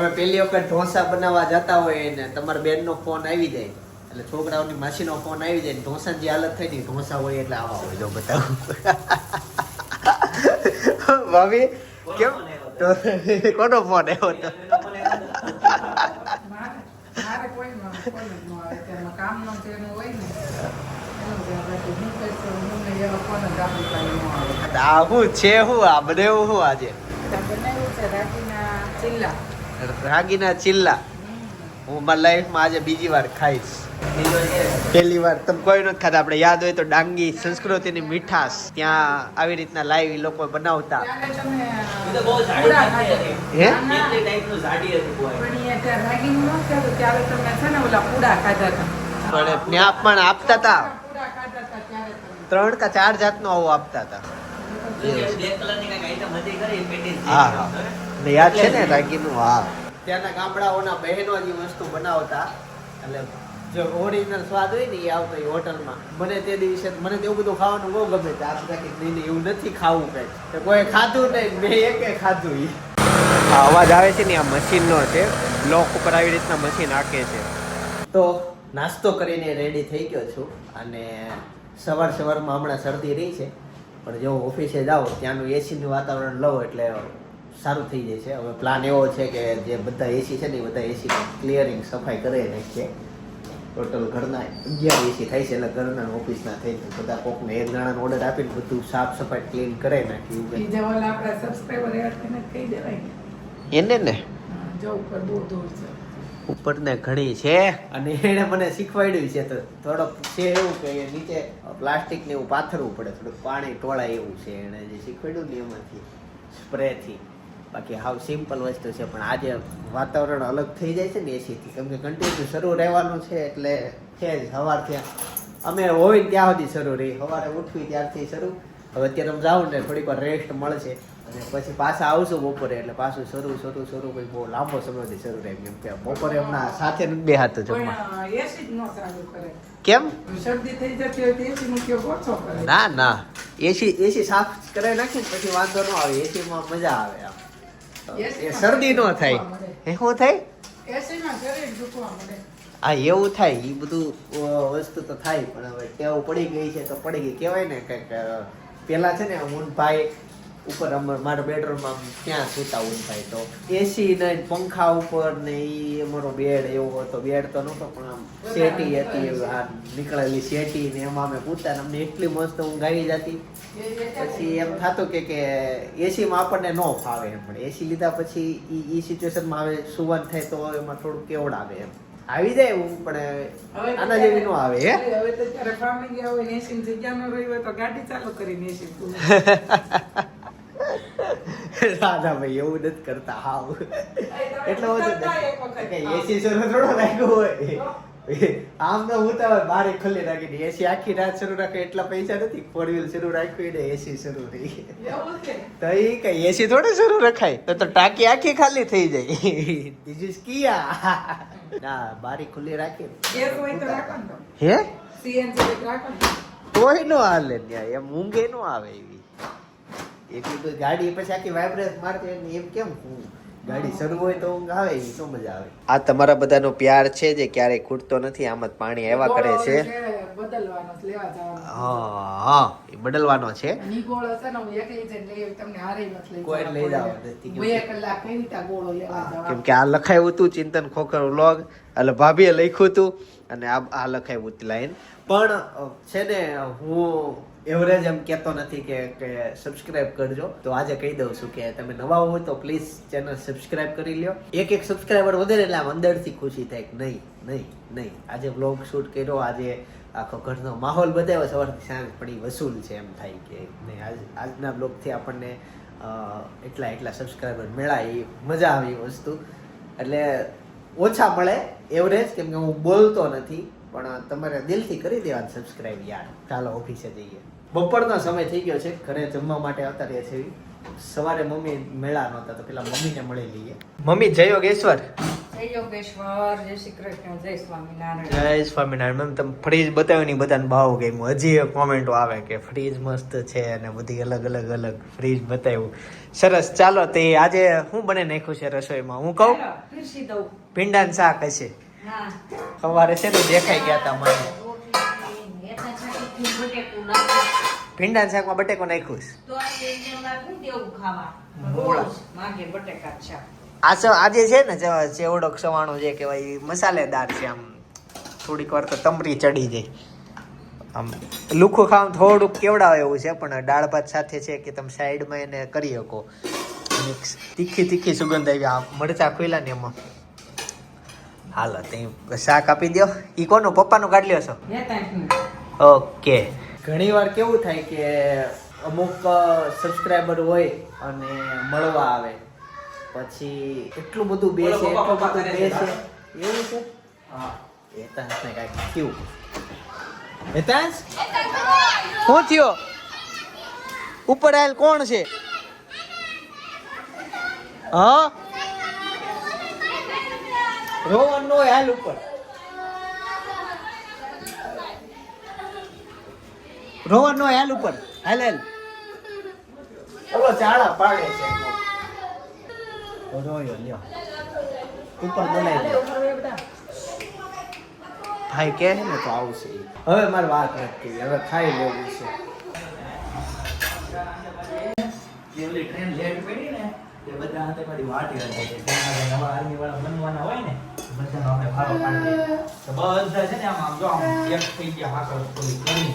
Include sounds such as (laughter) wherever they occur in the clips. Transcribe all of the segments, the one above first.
તમે પહેલી વખત ઢોસા બનાવવા જતા હોય ને તમારા બેનનો ફોન આવી જાય. એટલે છોકરાઓની માસીનો ફોન આવી જાય ને ઢોસાની જે હાલત થઈ ને ઢોસા હોય એટલે આવા હોય. જો બતાવું. ભાભી કેમ? કોનો ફોન આવ્યો હતો. બાકી હું છું, હું. આ આ બધે શું આજે? બનાવ્યું છે રાગીના ચીલા રાગીના ચિલ્લા હું મારા લાઈફમાં આજે બીજી વાર ખાઈશ પહેલી વાર તમે કોઈ નથી ખાતા આપણે યાદ હોય તો ડાંગી સંસ્કૃતિની મીઠાશ ત્યાં આવી રીતના લાઈવ લોકો બનાવતા. હે? પણ ત્યાં. પણ આપતા હતા. ત્રણ કે ચાર જાતનો આવો આપતા હતા હા, હા. ને યાદ છે ને રાગીનું? હા. ત્યાંના ગામડાઓના બહેનો જે વસ્તુ બનાવતા. એટલે જો ઓરિજિનલ સ્વાદ હોય ને એ આવતો એ હોટલમાં. મને તે દિવસે મને તો એવું બધું ખાવાનું બહુ ગમે છે. આપણે કે નહીં નહીં એવું નથી ખાવું કંઈ. તો કોઈ ખાધું નહીં મેં એકે ખાધું એ આ અવાજ આવે છે ને આ મશીનનો છે. બ્લોક ઉપર આવી રીતના મશીન હાકે છે. તો નાસ્તો કરીને રેડી થઈ ગયો છું. અને સવાર સવારમાં હમણાં શરદી રહી છે. પણ જો ઓફિસે જાઓ ત્યાંનું એસીનું વાતાવરણ લઉં એટલે સારું થઈ જાય છે. હવે પ્લાન એવો છે કે જે બધા એસી છે ને એ બધા એસી ક્લિયરિંગ સફાઈ કરે નાખીએ ટોટલ ઘરના અગિયાર એસી થાય છે એટલે ઘરના ઓફિસના થઈને બધા કોકને એક જણાનો ઓર્ડર આપીને બધું સાફ સફાઈ ક્લીન કરે નાખ્યું છે. એને ને? જો ઉપર દૂર દૂર છે. ને ઘણી છે? અને એણે મને શીખવાડ્યું છે તો થોડોક છે એવું કે નીચે પ્લાસ્ટિક ને એવું પાથરવું પડે. થોડુંક પાણી ટોળાય એવું છે. એણે જે શીખવાડ્યું ને એમાંથી સ્પ્રે થી. બાકી હાવ સિમ્પલ વસ્તુ છે પણ આજે વાતાવરણ અલગ થઈ જાય છે ને એસીથી કેમ કે કન્ટિન્યુ શરૂ રહેવાનું છે એટલે છે જ ત્યાં. અમે હોય ત્યાં સુધી શરૂ રહી. સવારે ઉઠવી ત્યારથી શરૂ. હવે અત્યારે અમે જાઉં ને થોડીક વાર રેસ્ટ મળશે. અને પછી પાછા આવશું બપોરે એટલે પાછું શરૂ શરૂ શરૂ કોઈ બહુ લાંબો સમયથી શરૂ રહે કેમ કે બપોરે હમણાં સાથે નથી બેહાતું જમવા. જ ન સારું કરે. કેમ? શરદી થઈ જતી હોય એસી મૂક્યો ઓછો કરે. ના ના. એસી એસી સાફ કરાવી નાખીને પછી વાંધો ન આવે. એસીમાં મજા આવે એ શરદી ન થાય. એ શું થાય? હા એવું થાય એ બધું વસ્તુ તો થાય પણ હવે ટેવ પડી ગઈ છે તો પડી ગઈ. કહેવાય ને કંઈક પેલા છે ને હું ભાઈ ઉપર અમાર મારા બેડરૂમમાં ત્યાં સૂતા થાય ભાઈ તો. એસી ને પંખા ઉપર ને એ અમારો બેડ એવો હતો. બેડ તો નહોતો પણ આમ શેટી હતી એવી આ નીકળેલી શેટી ને એમાં અમે પૂતા ને અમને એટલી મસ્ત ઊંઘ આવી જતી. પછી એમ થતું કે કે એસીમાં આપણને ન ફાવે એમ પણ એસી લીધા પછી ઈ એ સિચ્યુએશનમાં હવે સુવાન થાય તો એમાં થોડું કેવડ આવે એમ. આવી જાય હું પણ આના જેવી નો આવે હે? હવે તો જ્યારે ફાર્મિંગ આવે એસી ની જગ્યા ન રહી હોય તો ગાડી ચાલુ કરીને એસી (laughs) તું ભાઈ એવું નથી કરતા હાવ. એટલો બધો એસી શરૂ થોડો રાખ્યું હોય. આમ તો હું તો બારે ખુલ્લી રાખીને એસી આખી રાત શરૂ રાખે એટલા પૈસા નથી. ફોર વ્હીલ શરૂ રાખ્યું એટલે એસી શરૂ થઈ. તો એ કઈ એસી થોડી શરૂ રખાય. તો તો ટાંકી આખી ખાલી થઈ જાય. બીજું કિયા ના બારી ખુલ્લી રાખી. રાખો ને હે? રાખો કોઈ નો હાલે ત્યાં એમ ઊંઘે નો આવે એવી. એટલી બધી ગાડી પછી આખી વાઇબ્રેટ મારતી હોય એમ કેમ હું? ગાડી શરૂ હોય તો ઊંઘ આવે એ તો મજા આવે. આ તમારા બધાનો પ્યાર છે જે ક્યારેય ખૂટતો નથી આમ જ પાણી આવ્યા કરે છે. બદલવાનો છે, લેવા જવાનો. હા હા એ બદલવાનો છે. ગોળો છે ને હું એકલી જઈને લઈ તમને હારે નથી લઈ કોઈ લઈ જવા. બે કલાક કઈ રીતે ગોળો લેવા જવા. કેમ કે આ લખાયું હતું ચિંતન ખોખર વ્લોગ એટલે ભાભીએ લખ્યું હતું અને આ આ લખાયું હતું લાઈન પણ છે ને હું એવરેજ એમ કહેતો નથી કે કે સબસ્ક્રાઇબ કરજો. તો આજે કહી દઉં છું કે તમે નવા હોય તો પ્લીઝ ચેનલ સબસ્ક્રાઇબ કરી લ્યો. એક એક સબસ્ક્રાઇબર વધે એટલે આમ અંદરથી ખુશી થાય કે નહીં નહીં નહીં. આજે વ્લોગ શૂટ કર્યો, આજે આખો ઘરનો માહોલ બતાવ્યો, સવારથી સાંજ પડી વસૂલ છે એમ થાય કે નહીં. આજ, આજના બ્લોગથી આપણને એટલા એટલા સબસ્ક્રાઈબર મળ્યા એ મજા આવી વસ્તુ. એટલે ઓછા મળે એવરેજ કેમ કે હું બોલતો નથી. પણ તમારે દિલથી કરી દેવા સબસ્ક્રાઈબ યાર. ચાલો ઓફિસે જઈએ. બપોરનો સમય થઈ ગયો છે. ઘરે જમવા માટે આવતા રહ્યા છે સવારે મમ્મી મેળા નહોતા તો પેલા મમ્મીને મળી લઈએ. મમ્મી જય યોગેશ્વર. જય યોગેશ્વર. જય શ્રી કૃષ્ણ. જય સ્વામિનારાયણ. જય સ્વામિનારાયણ. મેમ તમે ફ્રીજ બતાવ્યો ને બધાને ભાવ ગમ્યું. હજી કોમેન્ટો આવે કે ફ્રીજ મસ્ત છે અને બધી અલગ અલગ અલગ ફ્રીજ બતાવ્યું. સરસ. ચાલો તે આજે હું બને નાખ્યું છે રસોઈમાં? હું કહું? ભીંડાનું શાક હશે. સવારે છે ને દેખાઈ ગયા હતા મને. ભીંડા શાકમાં બટેકો નાખ્યું. આ આજે છે ને ચેવડો સવાણો જે કહેવાય મસાલેદાર છે આમ. થોડીક વાર તો તમરી ચડી જાય. આમ લુખું ખાવાનું થોડુંક કેવડાવે એવું છે, પણ દાળ ભાત સાથે છે કે તમે સાઈડમાં એને કરી શકો. તીખી તીખી સુગંધ આવી. આ મરચા ખોલ્યા ને એમાં. હાલો તે શાક આપી દો ઈ કોનું? પપ્પાનું કાઢ લ્યો છો? ઓકે. ઘણી વાર કેવું થાય કે અમુક સબસ્ક્રાઈબર હોય અને મળવા આવે. પછી એટલું બધું બે છે એટલું બધું બે છે. એવું છે? હા. હેતાંશને કાંઈક. થયું એતાંશ શું થયો? ઉપર આવેલ કોણ છે? હા? રોહન નો હાલ ઉપર. રોહન નો હાલ ઉપર. હાલ હાલ. ઓલો ચાળા પાડે છે. રોયો લ્યો. ઉપર બોલાવી દે. ભાઈ કે ને તો આવશે હવે મારે વાત નથી હવે ખાઈ લેવું છે. ટ્રેન લેટ પડી ને તે બધા હાથે પાડી વાટી હતી છે. નવા આર્મી વાળા બનવાના હોય ને બધાનો આપણે ફાળો પાડી તો બધા છે ને આમ આમ જો આમ એક થઈ ગયા હાકર થોડી કરી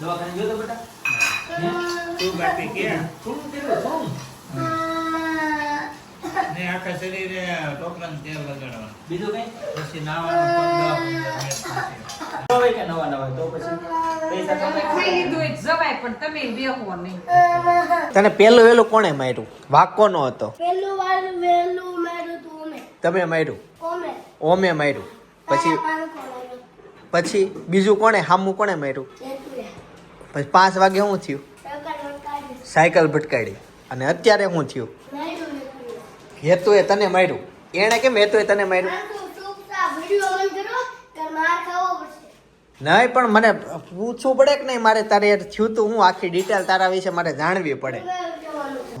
દવાખાને ગયો તો બેટા. તું બાકી કે? શું કર્યું? શું? ને આખા શરીરે ટોપલાનું તેલ લગાડવાનું બીજું કઈ? પછી નાવાનું કે નવા નવા તો પછી. તને પેલું વેલું કોણે માર્યું? વાકો નો હતો. પેલું વાર વેલું તમે માર્યું? ઓમે માર્યું. પછી પછી બીજું કોણે? હામું કોણે માર્યું? પછી પાંચ વાગે શું થયું? સાયકલ ભટકાડી. અને અત્યારે શું થયું? હેતુએ તને માર્યું. એણે કેમ હેતુએ તને માર્યું? નહીં પણ મને પૂછવું પડે કે નહીં? મારે તારે થયું તું. હું આખી ડિટેલ તારા વિશે મારે જાણવી પડે.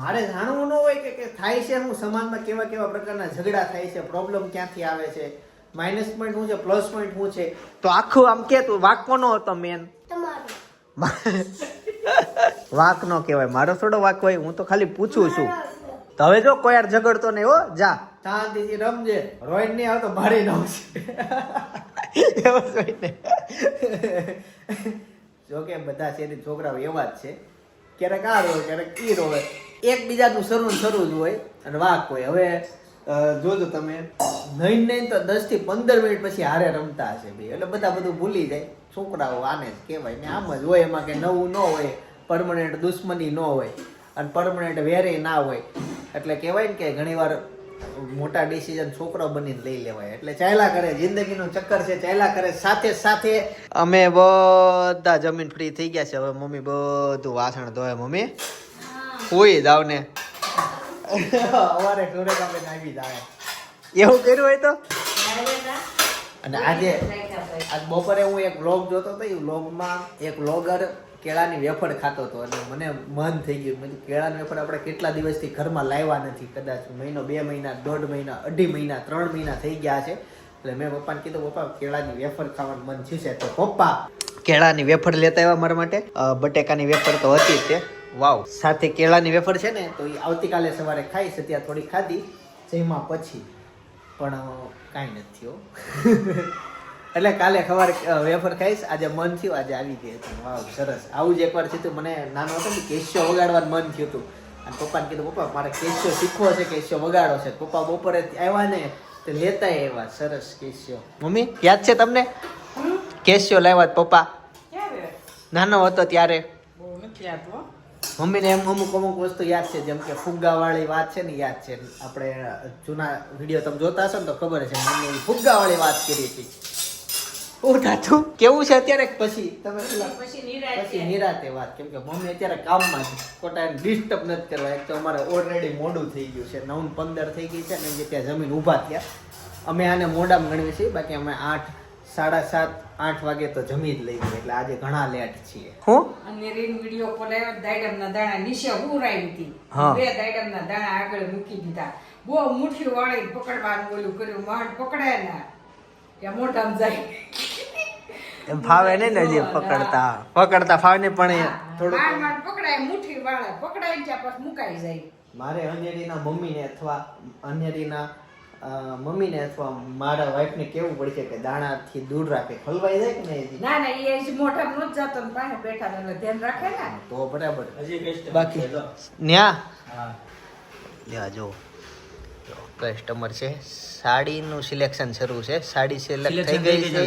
મારે જાણવું ન હોય કે કે થાય છે હું સમાજમાં કેવા કેવા પ્રકારના ઝઘડા થાય છે? પ્રોબ્લેમ ક્યાંથી આવે છે? માઇનસ પોઈન્ટ શું છે? પ્લસ પોઈન્ટ શું છે? તો આખું આમ કે તું વાક કોનો હતો મેન વાક નો કહેવાય. મારો થોડો વાક હોય હું તો ખાલી પૂછું છું. તો હવે જો કોઈ યાર ઝઘડતો નહીં હો જા. શાંતિથી રમજે. રોહિત નહીં આવતો મારી નાખશે (laughs) એવું કોઈ નહીં જો કે બધા શેરી છોકરાઓ એવા જ છે. ક્યારેક આ રોવે ક્યારેક ઈ રોવે એકબીજાનું શરૂ શરૂ જ હોય અને વાક હોય. હવે જોજો તમે નહીં નહીં તો દસથી પંદર મિનિટ પછી હારે રમતા હશે ભાઈ. એટલે બધા બધું ભૂલી જાય. છોકરાઓ આને જ કહેવાય ને આમ જ હોય. એમાં કે નવું ન હોય પરમનન્ટ દુશ્મની ન હોય અને પરમનન્ટ વેરે ના હોય. એટલે કહેવાય ને કે ઘણીવાર મોટા ડિસિઝન છોકરો બનીને લઈ લેવાય. એટલે ચાલ્યા કરે જિંદગીનું ચક્કર છે ચાલ્યા કરે. સાથે સાથે અમે બધા જમીન ફ્રી થઈ ગયા છે. હવે મમ્મી બધું વાસણ ધોવે. મમ્મી? હોય જાવ ને. અવારે ઢોરે કામે આવી જાય એવું કર્યું હોય તો? અને આજે આજ બપોરે હું એક વ્લોગ જોતો હતો. એ વ્લોગમાં એક વ્લોગર કેળાની વેફર ખાતો હતો અને મને મન થઈ ગયું. મેં કેળાની વેફર આપણે કેટલા દિવસથી ઘરમાં લાવ્યા નથી? કદાચ મહિનો, બે મહિના, દોઢ મહિના, અઢી મહિના, ત્રણ મહિના થઈ ગયા છે. એટલે મેં પપ્પાને કીધું, પપ્પા, કેળાની વેફર ખાવાનું મન થયું છે. તો પપ્પા કેળાની વેફર લેતા આવ્યા મારા માટે. બટેકાની વેફર તો હતી તે. વાવ. સાથે કેળાની વેફર છે ને, તો એ આવતીકાલે સવારે ખાઈશ ત્યાં થોડી ખાધી. જેમાં પછી. પણ કાંઈ નથી (laughs) એટલે કાલે ખબર વેફર ખાઈશ. આજે મન થયું આજે આવી ગઈ હતી. વાવ સરસ. આવું જ એકવાર થયું મને નાનો હતો ને કેશ્યો વગાડવાનું મન થયું હતું. અને પપ્પાને કીધું પપ્પા મારે કેશ્યો શીખવો છે કેશ્યો વગાડો છે. પપ્પા બપોરે આવ્યા ને તે લેતા આવ્યા. સરસ કેશ્યો. મમ્મી યાદ છે તમને? કેશ્યો લાવ્યા પપ્પા. નાનો હતો ત્યારે. મમ્મીને એમ અમુક અમુક વસ્તુ યાદ છે જેમ કે ફુગ્ગાવાળી વાત છે ને યાદ છે. આપણે જૂના વીડિયો તમે જોતા હશો ને તો ખબર છે મમ્મી ફુગ્ગાવાળી વાત કરી હતી. હું થાતું કેવું છે અત્યારે? પછી તમે પછી નિરાતે. વાત કેમ કે મમ્મી અત્યારે કામમાં છે. ખોટા ડિસ્ટર્બ નથી કરવા. એક તો અમારે ઓલરેડી મોડું થઈ ગયું છે. નવ પંદર થઈ ગઈ છે ને જે ત્યાં જમીન ઊભા થયા. અમે આને મોડામાં ગણીએ છીએ. બાકી અમે આઠ સાડા સાત આઠ વાગે તો જમી જ લઈ ગઈ એટલે આજે ઘણા લેટ છીએ. હું? અને રીન વીડિયો પર આવ્યો દાયડમના દાણા નીચે ઉરાઈ હતી. બે દાયડમના દાણા આગળ મૂકી દીધા. બહુ મુઠ્ઠી વાળી પકડવાનું ઓલું કર્યું. માંડ પકડાય ના. ત્યાં મોઢામાં જાય. એમ ફાવે નહીં ને હજી પકડતા. પકડતા ફાવે નહીં પણ એ માંડ થોડુંક માંડ પકડાય મુઠ્ઠી વાળે પકડાય ને ત્યાં પછી મુકાઈ જાય. મારે અન્યરીના મમ્મીને અથવા અન્યરીના મમ્મીને અથવા મારા વાઈફને કેવું પડશે કે દાણાથી દૂર રાખે ખલવાઈ જાય કે નહીં ના ના એ હજી નો જ જતો ને પાસે બેઠા ને ધ્યાન રાખે ને? તો બરાબર. હજી બેસ્ટ બાકી. ન્યા હા. લ્યા જો. કસ્ટમર છે. સાડીનું સિલેક્શન શરૂ છે. સાડી સિલેક્ટ થઈ ગઈ છે,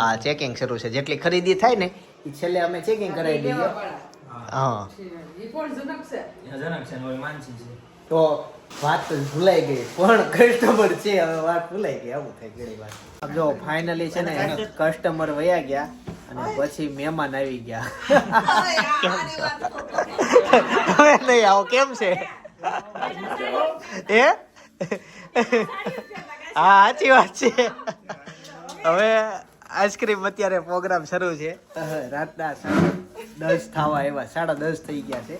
હા ચેકિંગ શરૂ છે. જેટલી ખરીદી થાય ને એ છેલ્લે અમે ચેકિંગ કરાવી દઈએ. હા હા. એ કોણ જનક છે. એ જનક છે ને ઓલી માનસી છે. તો વાત ભૂલાઈ ગઈ પણ કસ્ટમર છે હવે વાત ભૂલાઈ ગઈ આવું થાય ઘણી વાર. જો ફાઇનલી છે ને કસ્ટમર વયા ગયા અને પછી મહેમાન આવી ગયા. હવે નહીં આવો કેમ છે? એ હા સાચી વાત છે. હવે આઈસ્ક્રીમ અત્યારે પ્રોગ્રામ શરૂ છે. રાતના સાડા દસ થવા એવા સાડા દસ થઈ ગયા છે.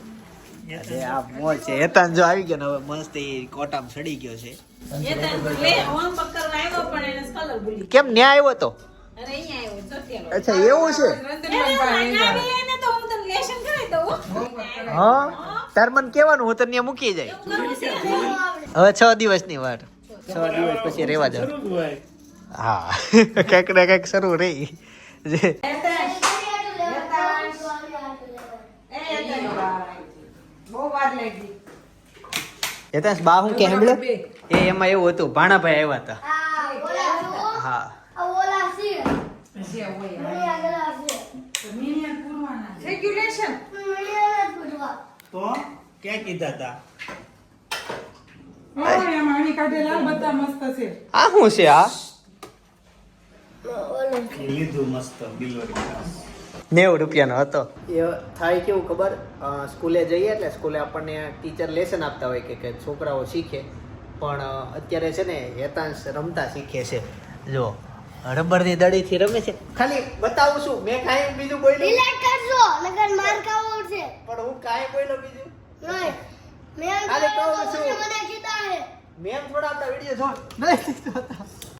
આ મોજ છે. હેતાન જો આવી ગયો ને હવે મસ્ત એ કોટામ સડી ગયો છે. કેમ ન્યા આવ્યો તો. અચ્છા એવું છે? હું તાર મને કહેવાનું હું તને ત્યાં મૂકી જાય. હવે છ દિવસની વાર. છ દિવસ પછી રેવા જાવ હા. (laughs) કંઈક ને કંઈક શરૂ રહી. જે વાર બા હું કે સાંભળ્યો એ એમાં એવું હતું ભાણાભાઈ આવ્યા હતા. હા. રેગ્યુલેશન તો ક્યાં કીધા હતા એમાં આની કાઢેલા બધા મસ્ત છે આ શું છે આ? ઓલું. લીધું મસ્ત નેવું રૂપિયાનો હતો. એ થાય કેવું ખબર? સ્કૂલે જઈએ એટલે સ્કૂલે આપણને ટીચર લેસન આપતા હોય કે કે છોકરાઓ શીખે. પણ અત્યારે છે ને હેતાંશ રમતા શીખે છે. જો રબરની દડીથી રમે છે. ખાલી બતાવું છું મેં કાંઈ બીજું બોલ્યું કરજો નગર માર ખાવો છે. પણ હું કાંઈ બોલ્યો બીજું? નહીં. ખાલી કહું છું. મને કીધા હે. મેમ થોડા આપણા વીડિયો જો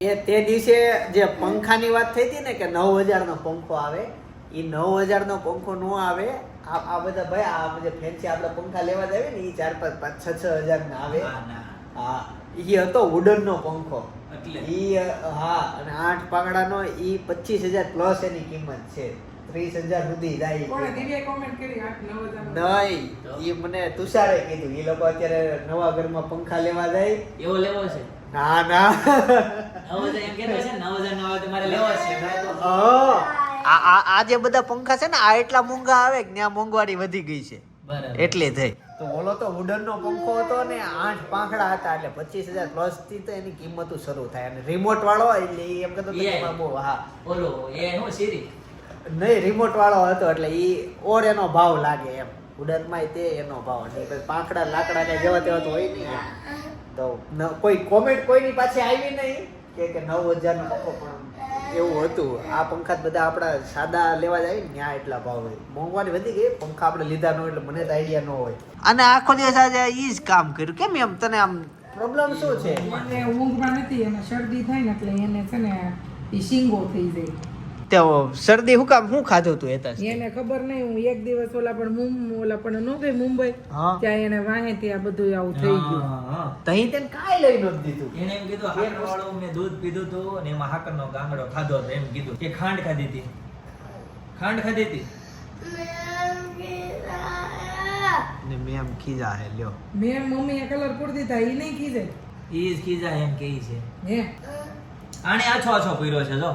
એ તે દિવસે જે પંખાની વાત થઈ હતી ને કે નવ હજારનો પંખો આવે એ નવ હજારનો પંખો ન આવે આ આ બધા ભાઈ આ બધા ફેન્સી આપણે પંખા લેવા જાય ને એ ચાર પાંચ પાંચ છ છ હજાર ના આવે હા, એ હતો વુડન નો પંખો. એટલે? ઈ હા અને આઠ પાંગડાનો ઈ પચીસ હજાર પ્લસ એની કિંમત છે. ત્રીસ હજાર સુધી જાય નહીં એ મને તુષારે કીધું એ લોકો અત્યારે નવા ઘરમાં પંખા લેવા જાય. એવો લેવો છે? ના ના. નવ હજાર એમ કહેતો છે ને, નવ હજાર નો આવે તો મારે લેવો છે. મેં તો- હા. આ આ આ જે બધા પંખા છે ને આ એટલા મોંઘા આવે કે ત્યાં મોંઘવારી વધી ગઈ છે. બરાબર. એટલે થઈ. તો ઓલો તો વુડન નો પંખો હતો ને આઠ પાંખડા હતા એટલે પચીસ હજાર પ્લસથી તો એની કિંમતો શરૂ થાય. અને રિમોટ વાળો એટલે એમ કહેતો બહુ હા. ઓલો એ શું સીરી નહીં રિમોટ વાળો હતો એટલે ઈ ઓર એનો ભાવ લાગે એમ. વુડનમાં તે એનો ભાવ. નહીં પાંખડા લાકડા કઈ જેવા તેવા તો હોય નહીં તો કોઈ કોમેન્ટ કોઈની પાસે આવી નહીં કે કે નવ હજાર નો પંખો પણ એવું હતું. આ પંખા જ બધા આપણા સાદા લેવા જાય ને ત્યાં એટલા ભાવ હોય. મોંઘવારી વધી ગઈ પંખા આપણે લીધા ન હોય એટલે મને તો આઈડિયા ન હોય. અને આખો દિવસ આજે ઈ જ કામ કર્યું. કેમ એમ? તને આમ પ્રોબ્લેમ શું છે? એને ઊંઘમાં નથી એને શરદી થાય ને એટલે એને છે ને ઈ શીંગો થઈ જાય. શરદી હું કામ હું ખાધું તું એતા એને ખબર નહીં હું એક દિવસ ઓલા પણ મું ઓલા પણ નો ગઈ મુંબઈ ત્યાં એને વાહે ત્યાં બધું આવું થઈ ગયું. હા, હા. તહીં તેને કાઈ લઈ નહોતું દીધું? એને એમ કીધું હાકર વાળું મેં દૂધ પીધું હતું અને એમાં હાકરનો ગાંગડો ખાધો હતો. એમ કીધું કે ખાંડ ખાધી હતી. ખાંડ ખાધી હતી? ને મેં એમ ખીજા હે લ્યો. મેં એ કલર પૂરતી દીધા ઈ નહીં ખીજે ઈ જ ખીજા એમ કહે છે. હે? આને આછો આછો પીરો છે જો.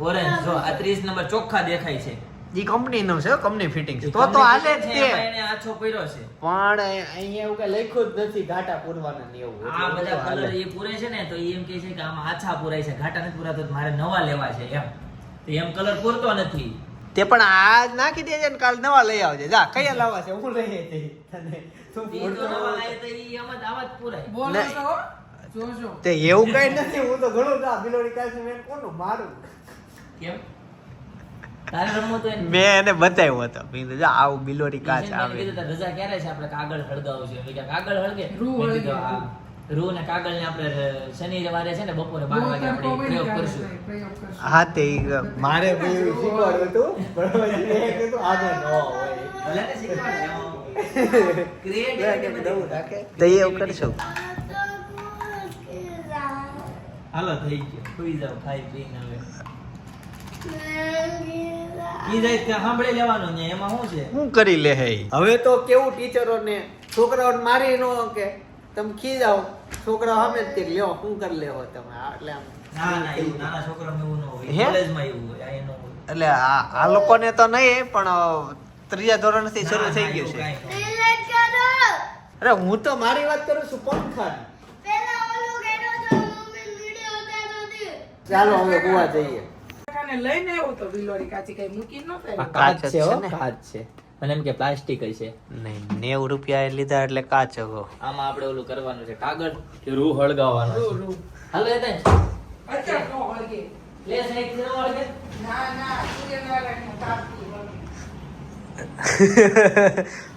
ઓરેન્જ જો આ 30 નંબર ચોખ્ખા દેખાય છે. ઈ કંપની નો છે કંપની ફિટિંગ છે તો તો હાલે જ છે એને આછો પીરો છે. પણ અહીંયા એવું કે લખ્યું જ નથી ઘાટા પૂરવાના ને એવું. આ બધા કલર એ પૂરે છે ને તો એમ કહે છે કે આમાં આછા પૂરાય છે ઘાટા નથી પૂરાતો તો મારે નવા લેવા છે એમ. તો એમ કલર પૂરતો નથી. તે પણ આજ નાખી દેજે ને કાલ નવા લઈ આવજે. જા કયા લાવવા છે? હું લઈ આવી તને તું તો નવા. લાવે તો. ઈ એમ જ આવા જ પૂરાય. બોલો તો જોજો. તે એવું કઈ નથી હું તો ઘણું જા બિલોડી કાઢી મેં કોનું મારું? કેમ? મેં એને બતાવ્યો હતો. મેં આવું બિલોડી કાચ આવે. રજા ક્યારે છે? આપણે કાગળ હળગાવવું છે. કાગળ હળગે. રૂ મેં હળગે. કીધું હા. રૂ ને કાગળ ને આપણે શનિવારે છે ને બપોરે બાર વાગે આપણે પ્રયોગ કરશું. હા તે મારે શીખવાડ્યું હતું પણ પછી મેં કીધું આજે ન હોય. ભલે ને શીખવાડે એમાં. Creativity બધી. તો એવું કરશું. હાલો થઈ ગયો. સુઈ જાવ ખાઈ પીને હવે. ઈ જાય ત્યાં સાંભળી લેવાનું ને એમાં શું કરી લે હવે તો કેવું ટીચરોને છોકરાઓને મારી નો કે તમે ખી જાઓ. છોકરાઓ સામે જ લ્યો શું કરી લેવો તમે? આ એટલે આમ ના ના એવું નાના છોકરાઓને એવું ન હોય. કોલેજમાં એવું હોય આ એનું હોય. એટલે આ આ લોકોને તો નહીં પણ ત્રીજા ધોરણથી શરૂ થઈ ગયું છે. અરે હું તો મારી વાત કરું છું પંખા ચાલો હવે ગોવા જઈએ. કાકાને લઈને આવ્યો તો વિલોરી કાચી કઈ મૂકી ન. આવ્યો. કાચ છે હો, છે ને? કાચ છે મને એમ કે પ્લાસ્ટિક છે નહીં નેવું રૂપિયા લીધા એટલે કાચ હો આમાં આપણે ઓલું કરવાનું છે કાગળ કે રૂ હળગાવવાનો રૂ, છે. રૂ. હાલો એ થાય. અત્યારે નો હળગે. લે સાહેબ, છે હળગે? ના ના સૂર્યનારાયણનું તાપથી હળગે.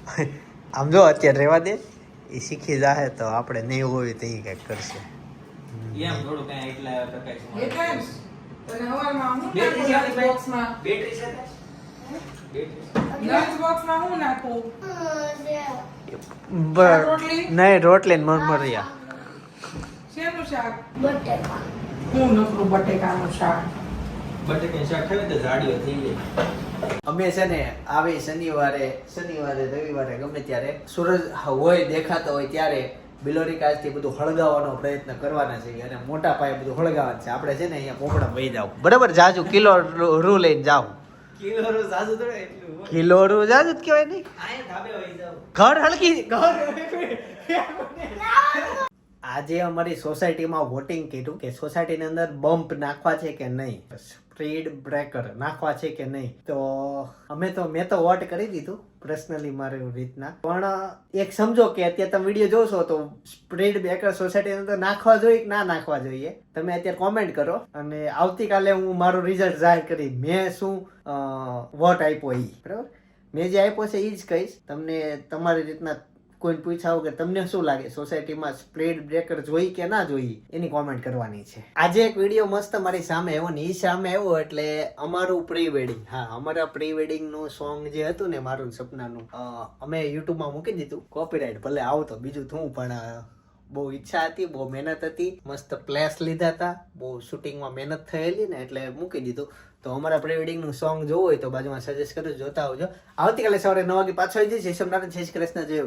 (laughs) આમ જો અત્યારે રેવા દે એ શીખી જાહે તો આપણે નહીં હોય તો એ કંઈક કરશે એમ થોડું કાંઈ એટલે. એ થાય ને. તને હવારમાં હું નાખું બોક્સમાં? બેટરી છે તારી? બેટરી છે. લંચ બોક્સમાં હું નાખું રોટલી? નહીં રોટલી ને મરમરિયા શેનું શાક હું નકરું બટેકાનું શાક બટેકાનું શાક ખાવી તો જાડીઓ થઈ જાય અમે છે ને આવી શનિવારે શનિવારે રવિવારે ગમે ત્યારે સૂરજ હોય દેખાતો હોય ત્યારે બિલોરી કાચથી બધું હળગાવવાનો પ્રયત્ન કરવાના છે અને મોટા પાયે બધું હળગાવવાનું છે. આપણે છે ને અહીંયા પોપડા વહી જાવ. બરાબર? જાજુ કિલો રૂ લઈને જાવ. કિલો નું સાદું થોડું એટલું હોય. કિલો રૂ જાજુ જ કહેવાય નહીં. ઘર હળકી ઘર આજે અમારી સોસાયટીમાં વોટિંગ કર્યું કે સોસાયટીની અંદર બમ્પ નાખવા છે કે નહીં? સ્પીડ બ્રેકર નાખવા છે કે નહીં? તો અમે તો, મેં તો વોટ કરી દીધું પર્સનલી મારી રીતના. પણ એક સમજો કે અત્યારે તમે વીડિયો જોશો તો સ્પ્રીડ બ્રેકર સોસાયટીની અંદર નાખવા જોઈએ કે ના નાખવા જોઈએ? તમે અત્યારે કોમેન્ટ કરો અને આવતીકાલે હું મારું રિઝલ્ટ જાહેર કરી મેં શું વોટ આપ્યો એ બરાબર? મેં જે આપ્યો છે એ જ કહીશ. તમને તમારી રીતના કોઈને પૂછાવું કે તમને શું લાગે? સોસાયટીમાં સ્પ્રેડ બ્રેકર જોઈ કે ના જોઈ? એની કોમેન્ટ કરવાની છે. આજે એક વીડિયો મસ્ત મારી સામે આવ્યો ને એ સામે આવ્યો એટલે અમારું પ્રી વેડિંગ હા, અમારા પ્રી વેડિંગનું સોંગ જે હતું ને મારું સપનાનું અમે યુટ્યુબમાં મૂકી દીધું. કોપીરાઇટ ભલે આવતો, બીજું થું પણ બહુ ઈચ્છા હતી, બહુ મહેનત હતી. મસ્ત પ્લેસ લીધા હતા. બહુ શૂટિંગમાં મહેનત થયેલી ને એટલે મૂકી દીધું. તો અમારા પ્રી વેડિંગનું સોંગ જોવું હોય તો બાજુમાં સજેસ્ટ કરું જોતા આવજો. આવતીકાલે સવારે નવ વાગે પાછો આવી જઈશ. ઈશ્વર નારાયણ જય શ્રી કૃષ્ણ, જય